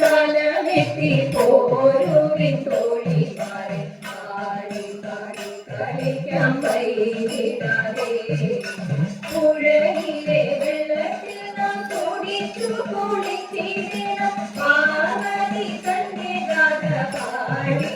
തലവെത്തി പോരുവിൻ തോഴി പാടി പാടി പാടി കളിക്കാൻ വൈകിടാതെ പുഴയിലെ വെള്ളത്തിൽ നാം കുടിച്ചു കുളിച്ചിടണം പാടി കണ്ടിടാതെ പാടി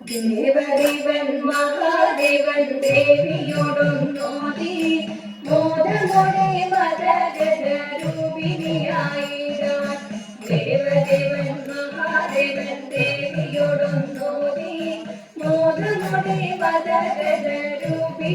ദേവദേവൻ മഹാദേവൻ ദേവിയോടൊന്നോതി മോദമോടെ മതരൂപിണിയായിടാൻ ദേവദേവൻ മഹാദേവൻ ദേവിയോടൊന്നോതി മോദമോടെ മതരൂപിണിയായി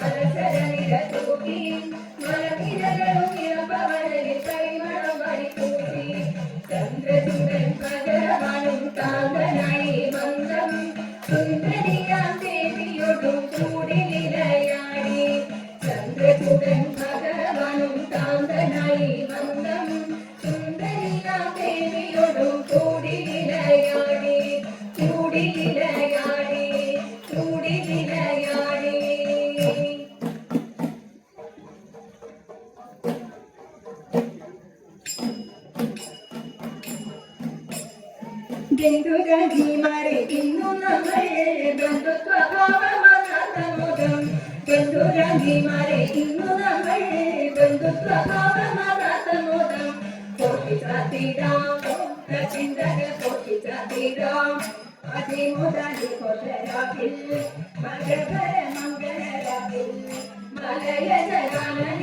மலசரவிட தொகுதி ബന്ധുരതി മറിയുന്നു നമ്മൾ ബന്ധുത്വ ഭാവമതമുഖം ബന്ധുരതി മറിയുന്നു നമ്മൾ ബന്ധുത്വ ഭാവമതമുഖം പൊട്ടിച്ചാത്തിടാം ചിന്തകൾ പൊട്ടിച്ചാത്തിടാം അതിമുതലി കൊല്ലരാകിൽ മകപര മംഗളരാകിൽ മലയജ ഗാനന